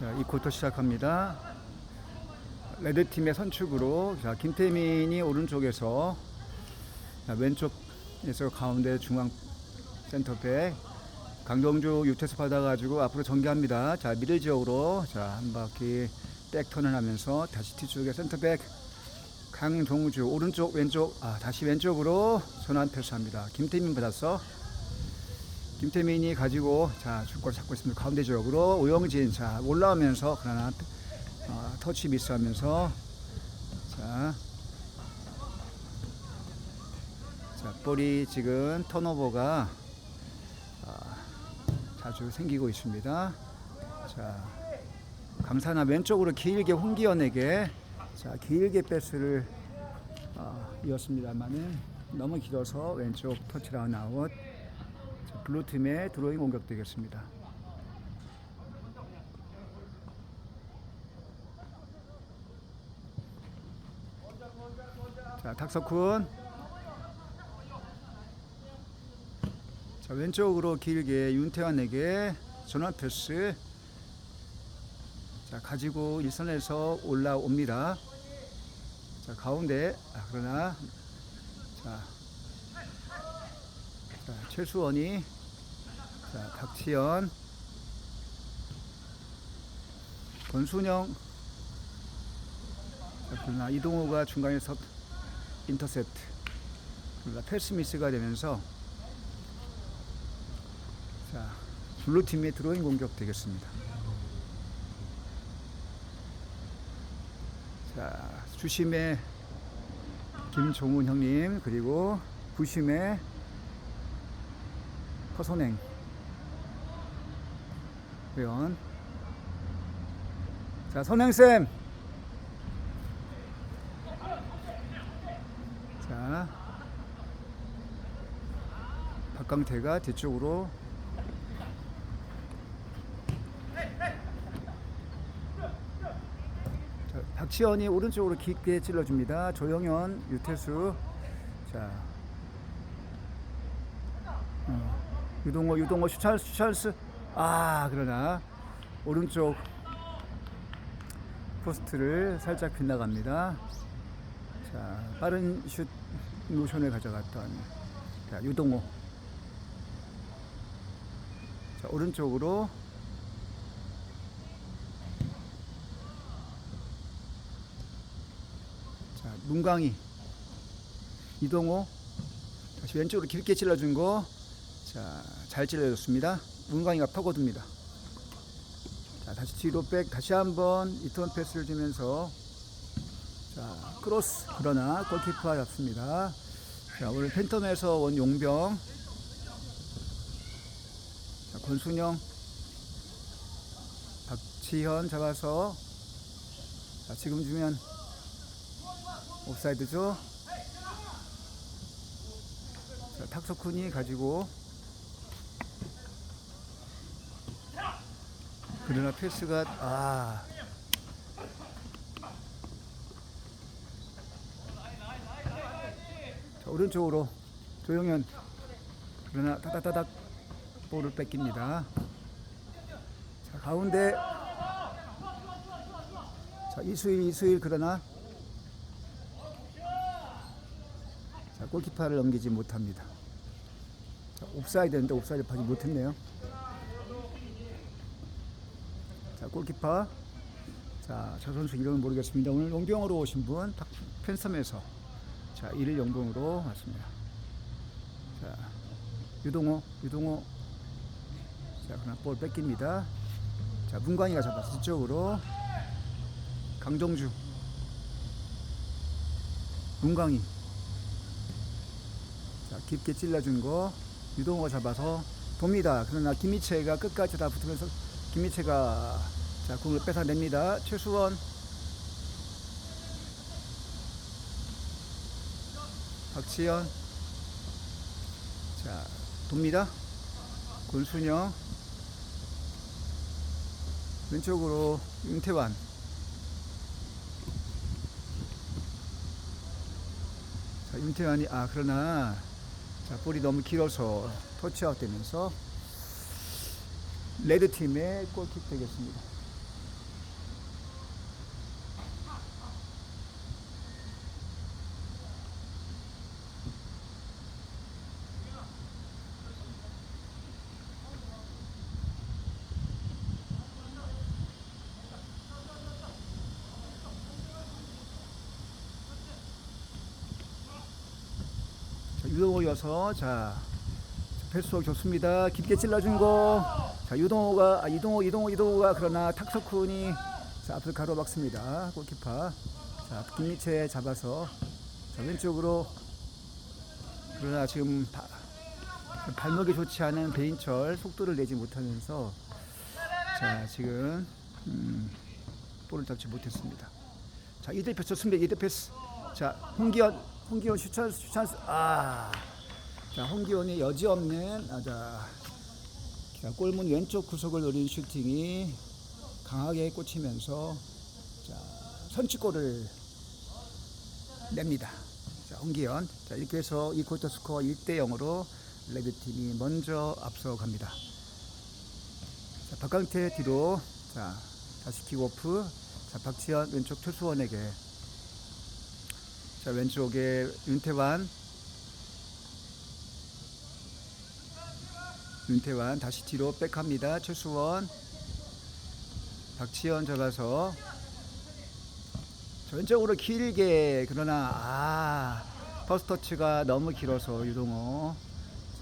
자, 이 쿼터 시작합니다. 레드팀의 선축으로 자, 김태민이 오른쪽에서 자, 왼쪽에서 가운데 중앙 센터백 강동주 유태수 받아가지고 앞으로 전개합니다. 자 미들 지역으로 자한 바퀴 백턴을 하면서 다시 뒤쪽에 센터백 강동주 오른쪽 왼쪽 아 다시 왼쪽으로 전환 패스합니다. 김태민 받았어. 김태민이 가지고 자 주권 잡고 있습니다. 가운데 지역으로 오영진 자 올라오면서 그러나 어, 터치 미스하면서 자, 자 볼이 지금 턴오버가 아, 자주 생기고 있습니다. 자 강산아 왼쪽으로 길게 홍기현에게 자 길게 패스를 아, 이었습니다만은 너무 길어서 왼쪽 터치라운 아웃. 자, 블루 팀의 드로잉 공격되겠습니다. 자, 탁석훈. 자, 왼쪽으로 길게 윤태환에게 전환 패스. 자, 가지고 일선에서 올라옵니다. 자, 가운데. 아, 그러나 자, 자, 최수원이 자, 박지현 권순영. 자, 이동호가 중간에서 인터셉트. 그러나 패스 미스가 되면서 자 블루팀의 드로잉 공격 되겠습니다. 자 주심의 김종훈 형님 그리고 부심의 허선행. 회원 자 선행쌤. 자. 박강태가 뒤쪽으로. 자, 박지현이 오른쪽으로 깊게 찔러줍니다. 조영현 유태수. 자. 어, 유동호 유동호 슈찰스 슈찰스. 아 그러나 오른쪽 포스트를 살짝 빗나갑니다. 자 빠른 슛 노션을 가져갔던 자, 유동호. 자 오른쪽으로 자 문광희. 이동호. 다시 왼쪽으로 길게 찔러준 거 자, 잘 찔러줬습니다. 문광이가 파고듭니다. 자, 다시 뒤로 백, 다시 한번 이턴 패스를 주면서 자, 크로스. 그러나 골키퍼가 잡습니다. 자, 오늘 팬텀에서 온 용병. 자, 권순영. 박지현 잡아서. 자, 지금 주면 옵사이드죠. 자, 탁석훈이 가지고 그러나 패스가 아 자, 오른쪽으로 조영현 그러나 따닥따닥 볼을 뺏깁니다. 자 가운데 자 이수일 이수일 그러나 자 골키퍼를 넘기지 못합니다. 자 옵사이드인데 옵사이드 파지 못했네요. 자, 골키퍼. 자, 저 선수 이름은 모르겠습니다. 오늘 용병으로 오신 분, 탁- 팬섬에서. 자, 일일 용병으로 왔습니다. 자, 유동호, 유동호. 자, 그러나 볼 뺏깁니다. 자, 문광이가 잡아서 뒤쪽으로. 강정주. 문광이. 자, 깊게 찔러준 거. 유동호가 잡아서 돕니다. 그러나 김희채가 끝까지 다 붙으면서 김미채가 자 공을 뺏어냅니다. 최수원 박지현 자 돕니다. 권순영 왼쪽으로 윤태환 자 윤태환이 아 그러나 자 볼이 너무 길어서 터치아웃 되면서 레드 팀의 골킥 되겠습니다. 유동호여서 자 패스워 좋습니다. 깊게 찔러준 거. 자 유동호가 아, 이동호 이동호 이동호가 그러나 탁석훈이 자 앞을 가로막습니다. 골키퍼. 자 김미채 잡아서 자 왼쪽으로 그러나 지금 바, 발목이 좋지 않은 배인철 속도를 내지 못하면서 자 지금 음, 볼을 잡지 못했습니다. 자 이대 패스 좋습니다. 이대 패스. 자 홍기현 홍기현 슈찬스 슈찬스 아. 자 홍기현이 여지 없는 아, 자, 자 골문 왼쪽 구석을 노린 슈팅이 강하게 꽂히면서 자 선취골을 냅니다. 자 홍기현 자 이렇게 해서 이 쿼터 스코어 1대 0으로 레드팀이 먼저 앞서갑니다. 자 박강태 뒤로 자 다시 킥오프 자 박지현 왼쪽 최수원에게 자 왼쪽에 윤태환 윤태환 다시 뒤로 백합니다. 최수원. 박지현 잡아서 자, 왼쪽으로 길게 그러나 아 퍼스터치가 너무 길어서 유동호.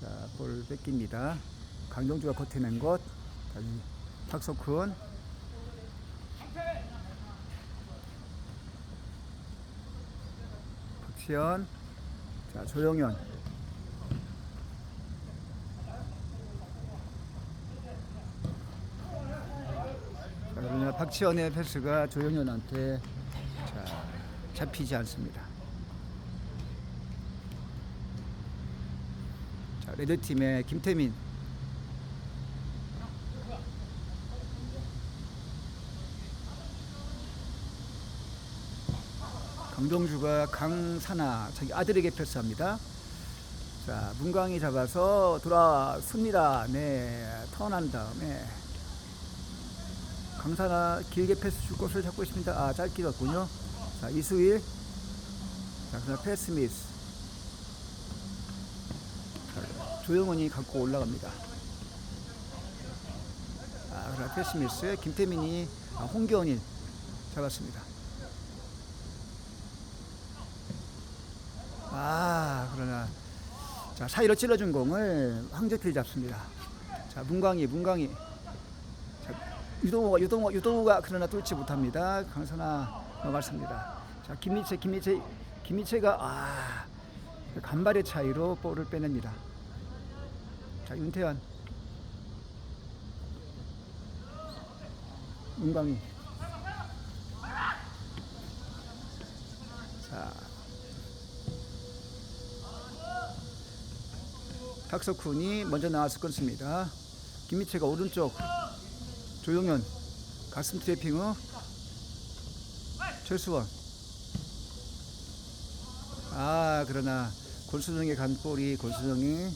자볼 뺏깁니다. 강동주가 커트낸 것. 다시 탁석훈. 박지현. 자 조영현 자, 그러나 박지현의 패스가 조영현한테 자, 잡히지 않습니다. 자, 레드팀의 김태민 강동주가 강사나 자기 아들에게 패스합니다. 자, 문광이 잡아서 돌아섭니다. 네, 턴한 다음에 강사나 길게 패스 줄 것을 잡고 있습니다. 아, 짧게 갔군요. 자, 이수일. 자, 그다음 패스 미스. 자, 조영원이 갖고 올라갑니다. 아, 그다음 패스 미스. 김태민이 아, 홍경이 잡았습니다. 아, 그러나 자, 사이로 찔러준 공을 황재필 잡습니다. 자, 문광희, 문광희. 유동호가 유동호 유동호가 그러나 뚫지 못합니다. 강선아 넘어갔습니다. 자 김미채 김미채 김미채가 아 간발의 차이로 볼을 빼냅니다. 자 윤태환 윤광희 자 박석훈이 먼저 나와서 끊습니다. 김미채가 오른쪽 조용현 가슴 트래핑 후 최수원. 아 그러나 권수정의 간 볼이 권수정이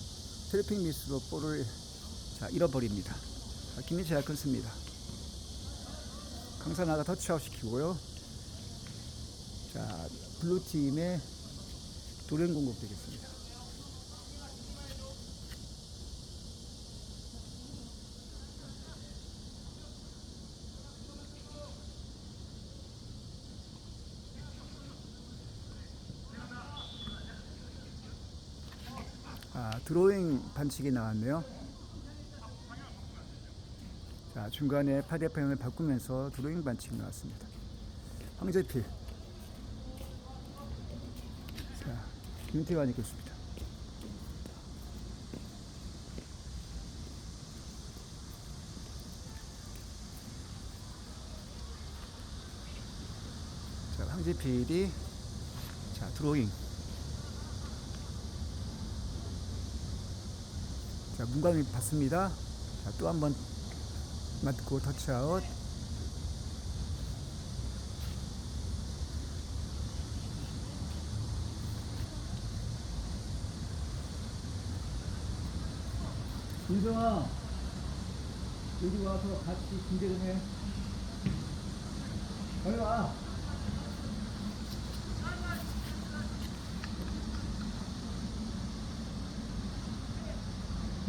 트래핑 미스로 볼을 자 잃어버립니다. 자, 김민채가 끊습니다. 강산아가 터치아웃 시키고요. 자 블루팀의 도련 공격 되겠습니다 아, 드로잉 반칙이 나왔네요. 자, 중간에 파대 방향을 바꾸면서 드로잉 반칙이 나왔습니다. 황재필. 자, 김태환이 교수입니다. 자, 황재필이 자, 드로잉. 자, 문광이 받습니다. 자, 또 한번 맞고 터치아웃. 윤정아, 여기 와서 같이 군대 좀 해. 빨리 와.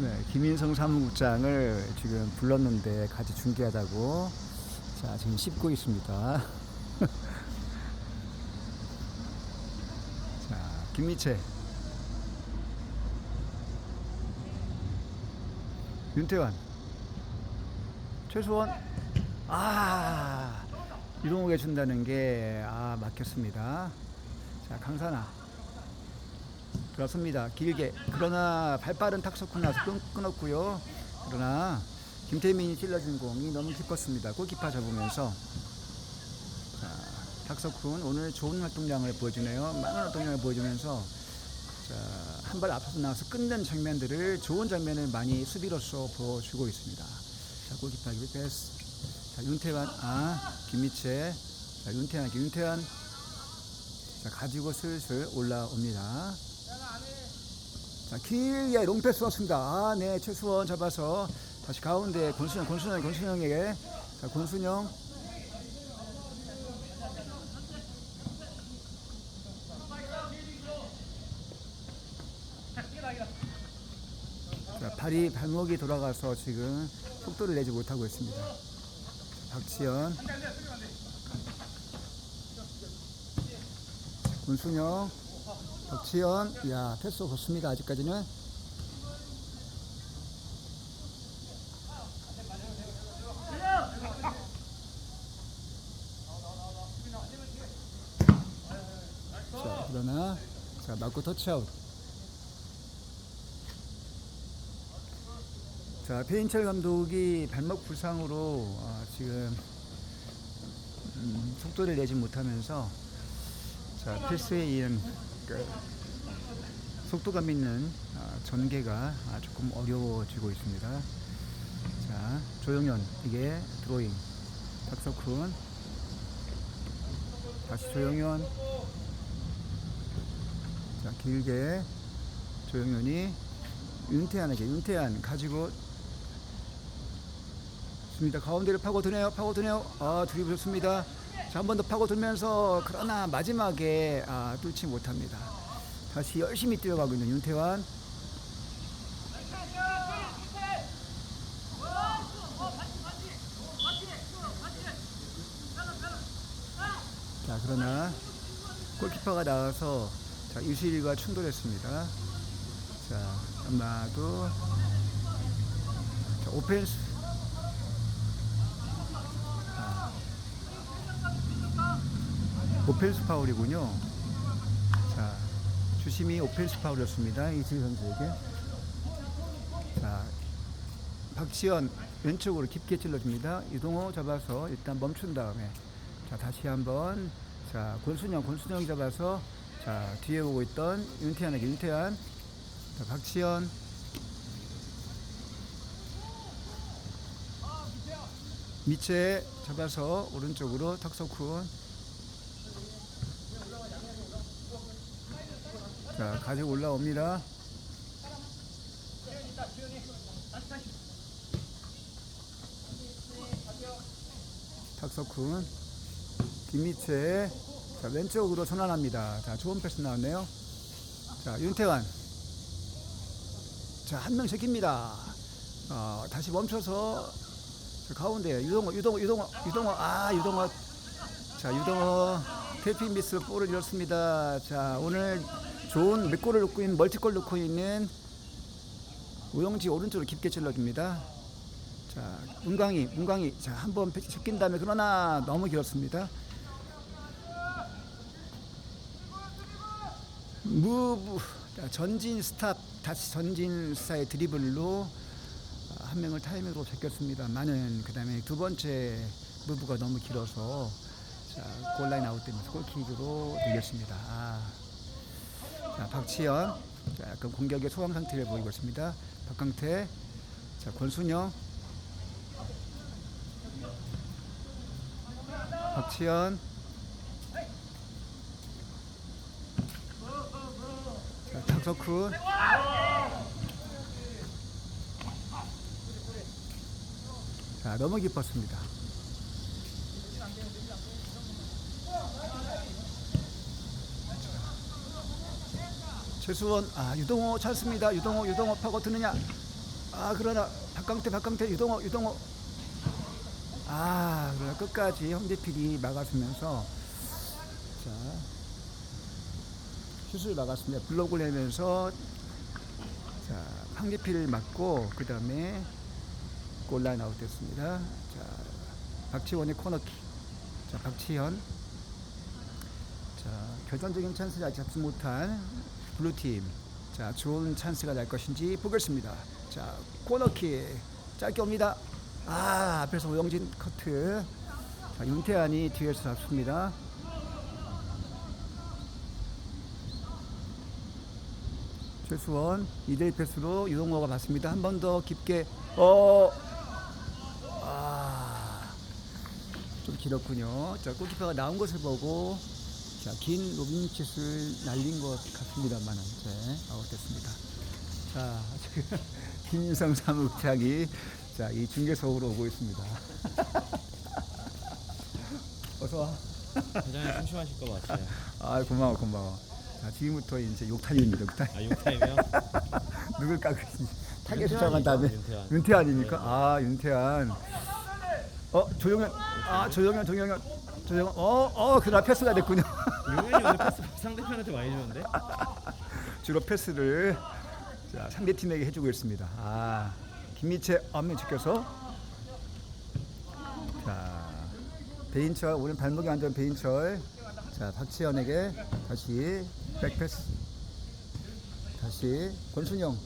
네, 김인성 사무국장을 지금 불렀는데 같이 중계하자고. 자, 지금 씹고 있습니다. 자, 김미채. 윤태환. 최소원. 아, 이동욱에 준다는 게, 아, 막혔습니다. 자, 강산아. 들어섭니다 길게 그러나 발빠른 탁석훈 나서 끊, 끊었고요 그러나 김태민이 찔러준 공이 너무 깊었습니다 골키퍼 잡으면서 자, 탁석훈 오늘 좋은 활동량을 보여주네요 많은 활동량을 보여주면서 한 발 앞서서 나와서 끊는 장면들을 좋은 장면을 많이 수비로서 보여주고 있습니다. 자, 골키퍼 기 패스. 자, 윤태환, 아, 김미채. 자, 윤태환, 윤태환. 자, 가지고 슬슬 올라옵니다. 자, 길게 롱패스 왔습니다. 아, 네, 최수원 잡아서 다시 가운데 권순영, 권순영, 권순영에게. 자, 권순영. 자, 발이 발목이 돌아가서 지금 속도를 내지 못하고 있습니다. 박지현, 군순영, 박지현, 야 패스 좋습니다. 아직까지는. 자 그러나 자 맞고 터치아웃. 자, 페인철 감독이 발목 부상으로 어, 지금 음, 속도를 내지 못하면서 자, 필수에 의한 그 속도감 있는 아, 전개가 아, 조금 어려워지고 있습니다. 자, 조영현 이게 드로잉 박석훈 다시 조영현 자, 길게 조영현이 윤태환에게 윤태환 가지고 좋습니다. 가운데를 파고드네요. 파고드네요. 아, 드리블 좋습니다. 자, 한번 더 파고들면서 그러나 마지막에 아, 뚫지 못합니다. 다시 열심히 뛰어가고 있는 윤태환. 자, 그러나 골키퍼가 나와서 자, 유실과 충돌했습니다. 자, 아마도 자, 오펜스 오펜스 파울이군요. 자, 주심이 오펜스 파울이었습니다. 이승 선수에게. 자, 박지현 왼쪽으로 깊게 찔러줍니다. 이동호 잡아서 일단 멈춘 다음에 자 다시 한번 자 권순영 권순영 잡아서 자 뒤에 오고 있던 윤태환에게 윤태환 자 박지현 미체 잡아서 오른쪽으로 턱석훈 자 가지고 올라옵니다. 탁석훈 김미채. 자 왼쪽으로 전환합니다. 자 좋은 패스 나왔네요. 자 윤태환. 자 한 명 제깁니다. 어, 다시 멈춰서 자, 가운데 유동호 유동호 유동호 유동호. 아 유동호. 자 유동호. 태핑 미스 볼을 잃었습니다. 자 오늘 좋은 몇 골을 넣고 있는 멀티골 넣고 있는 우영지 오른쪽으로 깊게 찔러줍니다 자 문광희 문광희 자 한번 제낀 다음에 그러나 너무 길었습니다 무브 자, 전진 스탑 다시 전진 스타의 드리블로 아, 한 명을 타이밍으로 제꼈습니다. 많은 그 다음에 두 번째 무브가 너무 길어서 자, 골라인 아웃되면서 골킥으로 늘렸습니다. 아. 자, 박치현 자, 약간 공격의 소강 상태를 보이고 있습니다. 박강태. 자, 권순영. 박치현 자, 탁석훈. 자, 너무 깊었습니다. 최수원, 아, 유동호 찬스입니다. 유동호, 유동호 파고 드느냐? 아, 그러나 박강태, 박강태, 유동호, 유동호. 아, 그러나 끝까지 홍대필이 막아주면서 자, 슛을 막았습니다. 블록을 내면서 자, 황기필을 맞고 그 다음에 골라인 아웃됐습니다. 자, 박지원의 코너킥. 자, 박지현. 자, 결정적인 찬스를 아직 잡지 못한 블루팀. 자, 좋은 찬스가 날 것인지 보겠습니다. 자, 코너킥. 짧게 옵니다. 아, 앞에서 오영진 커트. 자, 윤태환이 뒤에서 잡습니다. 최수원 2대1 패스로 유동호가 받습니다. 한 번 더 깊게 어. 아. 좀 길었군요. 자, 골키퍼가 나온 것을 보고 자, 긴 로빙 슛을 날린 것 같습니다만 이제 아웃됐습니다. 자, 지금 김인성 사무국장이 자, 이 중계석으로 오고 있습니다. 어서 와. 굉장히 심심하실 것 같아요. 아, 고마워, 고마워. 자, 지금부터 이제 욕탈입니다. 욕탈. 아, 6타임이요? 누굴 깎으시지? 타겟 수정한 다음에 윤태환. 윤태환입니까? 네. 아 윤태환. 어 조영현. 아 조영현 조영현 조영현. 어 어 그날 패스가 됐군요. 유현이 오늘 상대편한테 많이 주는데? 주로 패스를 자, 상대 팀에게 해주고 있습니다. 아 김미채 앞면 지켜서 자 배인철 오늘 발목이 안 좋은 배인철 자 박지현에게 다시 백패스 다시 권순영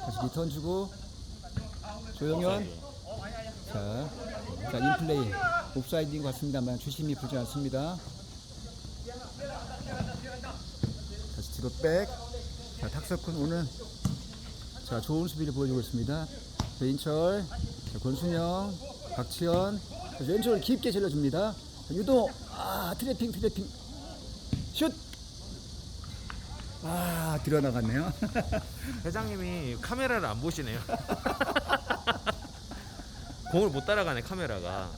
다시 리턴 주고 조영현 자, 자 인플레이 옵사이드인 것 같습니다만 주심이 보지 않습니다. 뒤로 백. 자 탁석훈 오늘 자 좋은 수비를 보여주고 있습니다. 배인철, 자, 권순영, 박지현 자, 왼쪽을 깊게 질러줍니다. 자, 유도 아 트래핑 트래핑 슛. 아 들어나갔네요. 회장님이 카메라를 안 보시네요. 공을 못 따라가네 카메라가.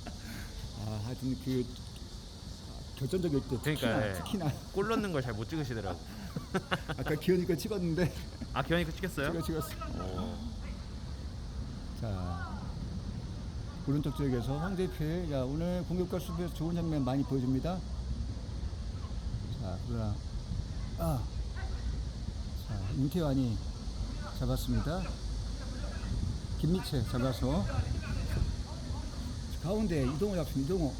아 하여튼 그 결정적일 때 그러니까, 예. 특히나 골 넣는 걸 잘 못 찍으시더라고. 아까 기현이 거 찍었는데 아 기현이 거 찍혔어요? 찍어 찍었어. 어. 자 오른쪽 지역에서 황대필 야 오늘 공격과 수비에서 좋은 장면 많이 보여줍니다. 자 그러나 아, 자 윤태환이 잡았습니다. 김미채 잡아서 가운데 이동호 잡습니다. 이동호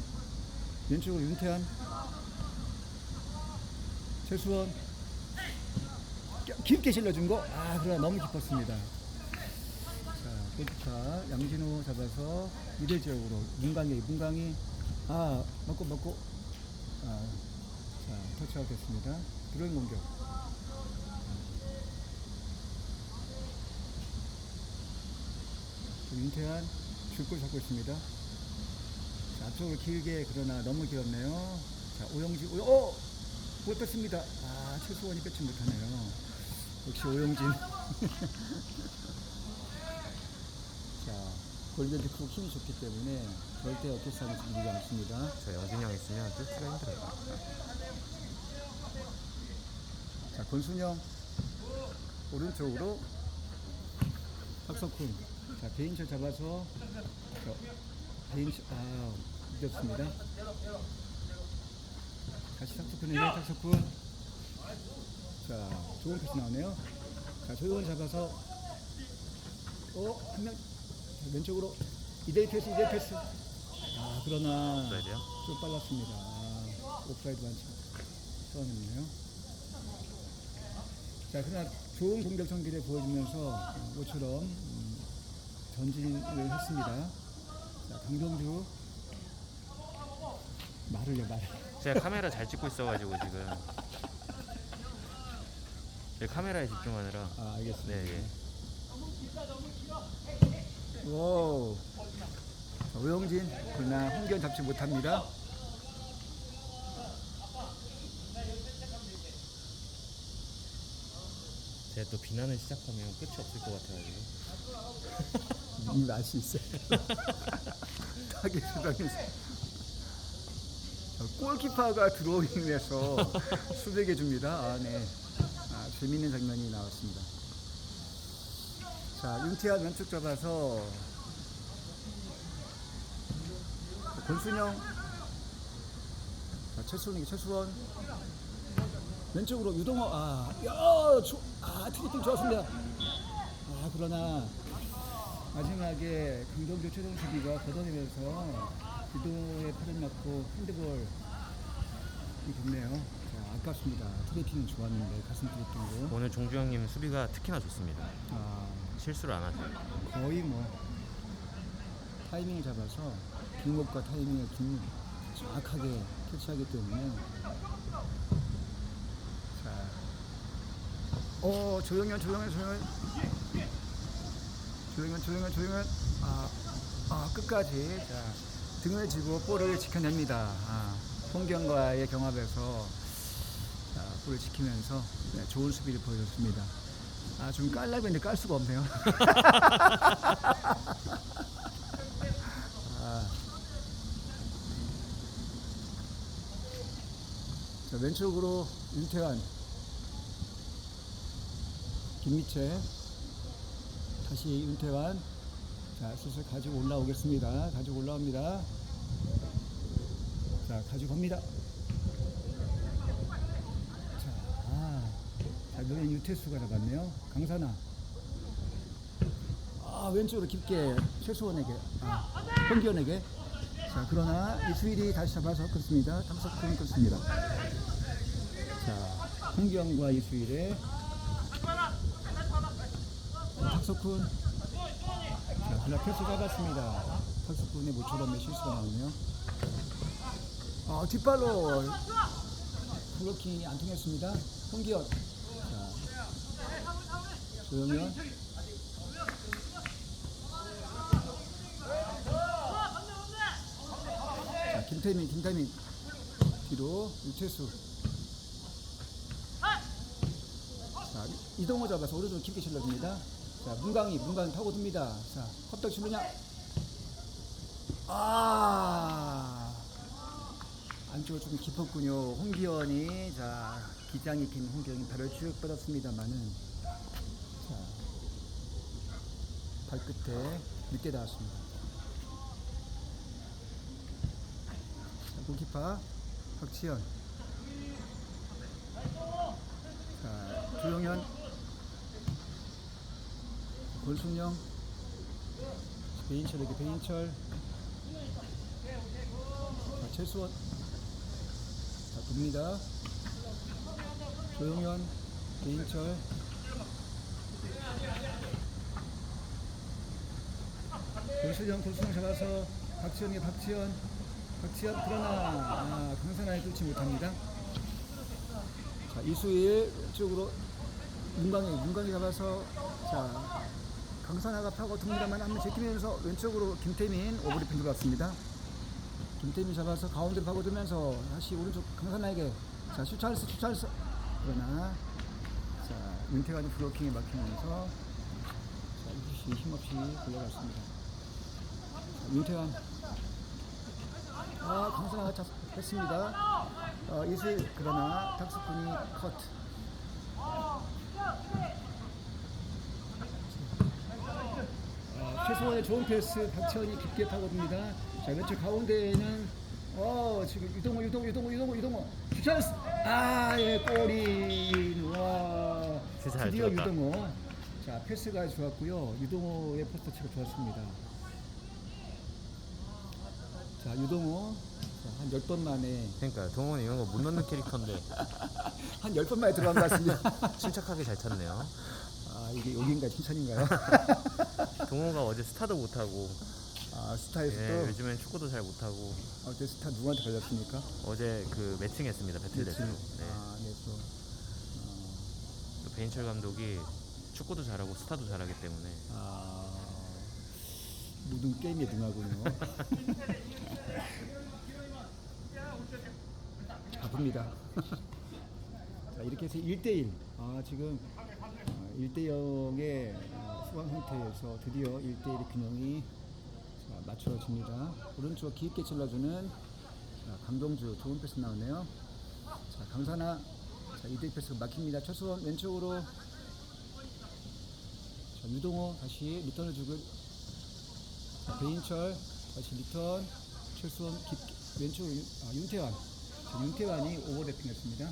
왼쪽으로 윤태환 최수원 깊게 실려준 거. 아 그러나 너무 깊었습니다. 자, 골키파 양진호 잡아서 미대 지역으로 문강이 문강이 아 먹고 먹고 아, 자 터치아웃 됐습니다. 드로잉 공격. 자, 윤태환 줄골 잡고 있습니다. 자, 앞쪽으로 길게 그러나 너무 길었네요. 자 오영지 오, 어! 못 뺐습니다. 아 최수원이 뺏지 못하네요. 역시 오영진. 자, 골격이 크고 힘이 좋기 때문에 절대 어깨 싸움을 즐기지 않습니다. 저 영진이 형 있으면 뚫기가 힘들어요. 자, 권순영 오른쪽으로 박석훈. 자, 베인철 잡아서 자, 베인철 아 늦었습니다. 다시 박석훈에게 박석훈. 자, 좋은 패스 나오네요. 자, 조용히 잡아서 어, 한명 왼쪽으로 이대 패스, 이대 패스. 아, 그러나? 좀 빨랐습니다. 아, 옵사이드 반칙 써냈네요. 자, 그러나 좋은 공격 전기를 보여주면서 어, 모처럼 음, 전진을 했습니다. 자, 강병주 말을요, 말을. 제가 카메라 잘 찍고 있어가지고 지금. 제 카메라에 집중하느라. 아, 알겠습니다. 네, 예. 오. 자, 오영진, 그러나 홍견 잡지 못합니다. 제가 또 비난을 시작하면 끝이 없을 것 같아가지고. 이미 알수 있어요. 타겟 수당에서. 골키퍼가 드로잉에서 수백해 줍니다. 아, 네. 아, 재밌는 장면이 나왔습니다. 자, 윤태환 왼쪽 잡아서 권순영, 자, 최수원, 최수원 왼쪽으로 유동호, 아, 야, 조, 아, 트리핑 좋았습니다. 아, 그러나 마지막에 강동주 최동 수비가 걷어내면서 유도에 팔을 맞고 핸드볼 이 좋네요. 자, 아깝습니다. 트래핑은 좋았는데 가슴 트래핑으로 오늘 종주 형님 수비가 특히나 좋습니다. 아, 실수를 안 하죠. 거의 뭐 타이밍을 잡아서 길목과 타이밍을 긴 정확하게 캐치하기 때문에 자, 어 조용현 조용현 조용현 조용현 조용현 조용현 아, 아 끝까지 자 등을 쥐고 볼을 지켜냅니다. 아, 홍경과의 경합에서 자, 볼을 지키면서 네, 좋은 수비를 보여줬습니다. 아, 좀 깔라고 했는데 깔 수가 없네요. 아. 자, 왼쪽으로 윤태환, 김미채, 다시 윤태환. 자, 슬슬 가지고 올라오겠습니다. 가지고 올라옵니다. 자, 가지고 갑니다. 자, 아, 자, 이번엔 유태수가 잡았네요. 강산아. 아, 왼쪽으로 깊게 최수원에게, 아, 홍기현에게. 자, 그러나 이수일이 다시 잡아서 끊습니다. 탐석훈 끊습니다. 자, 홍기현과 이수일의 탁석훈. 자, 그러나 패스 잡았습니다. 탁석훈의 모처럼의 실수가 나오네요. 아, 뒷발로 블로킹이 안 통했습니다. 홍기현. 자, 조영현. 자, 김태민, 김태민. 뒤로 유채수. 자, 이동호 잡아서 오른쪽 깊게 실러줍니다. 자, 문강이, 문강이 파고듭니다. 자, 컵떡 치느냐? 아, 안쪽으로 좀 깊었군요. 홍기현이, 자, 기장이 긴 홍기현이 발을 쭉 뻗었습니다만은, 자, 발끝에 늦게 닿았습니다. 자, 골키파 박지현. 자, 조영현. 권순영. 배인철에게 배인철. 자, 최수원. 자, 돕니다. 조영현, 배인철. 권순영, 권순영 잡아서 박지현에게 박지현. 박지현, 그러나, 아, 강산아에 뚫지 못합니다. 자, 이수일 쪽으로 문광희, 문광희 잡아서, 자, 강산아가 파고 듭니다만 한번 제끼면서 왼쪽으로 김태민 오버리핀 들어왔습니다. 김태민 잡아서 가운데 파고 들면서 다시 오른쪽 강산아에게 자 슈찰스 슈찰스 그러나 자 윤태관이 블로킹에 막히면서 자 힘없이 굴러갔습니다. 자, 윤태관 아 강산아가 자, 했습니다. 어, 이슬 그러나 탁스군이 컷. 어, 최소원의 좋은 패스 박지현이 깊게 파고듭니다. 자 왼쪽 가운데에는 어 지금 유동호 유동호 유동호 유동호 유동호 슈찬스 아예 골인 와 진짜 잘 드디어. 유동호 자 패스가 좋았고요 유동호의 포스터 치가 좋았습니다. 자 유동호 한 10번 만에 그러니까 동원이 이런 거 못 넣는 캐릭터인데 한 10번 만에 들어간 것 같습니다. 침착하게 잘 찼네요. 아 이게 여긴가 칭찬인가요? 동호가 어제 스타도 못 하고 아 스타에서도 예, 요즘엔 축구도 잘 못 하고 어제 스타 누구한테 걸렸습니까? 어제 그 매칭했습니다 배틀넷으로. 네. 아, 네, 또. 또 베인철 감독이 축구도 잘하고 스타도 잘하기 때문에 아, 모든 게임에 능하군요. 바쁩니다. 자, 이렇게 해서 1대1. 아, 지금 1대0의 수강 상태에서 드디어 1대1의 균형이 자, 맞춰집니다. 오른쪽 깊게 찔러주는 자, 강동주 좋은 패스 나오네요. 자, 강산아. 자, 2대1 패스 막힙니다. 최수원 왼쪽으로 자, 유동호 다시 리턴을 주고 자, 배인철 다시 리턴 최수원 깊게 왼쪽 윤, 아, 윤태환 자, 윤태환이 오버래핑 했습니다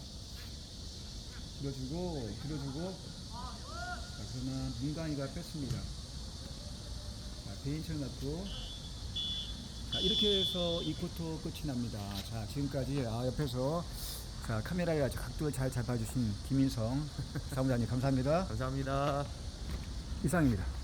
들어주고 들어주고 자, 그러나 문강이가 뺐습니다 베인철 맞고 자 이렇게 해서 이 쿼터 끝이 납니다. 자 지금까지 아, 옆에서 자 카메라에 아주 각도를 잘 잡아주신 김인성 사무장님 감사합니다. 감사합니다. 이상입니다.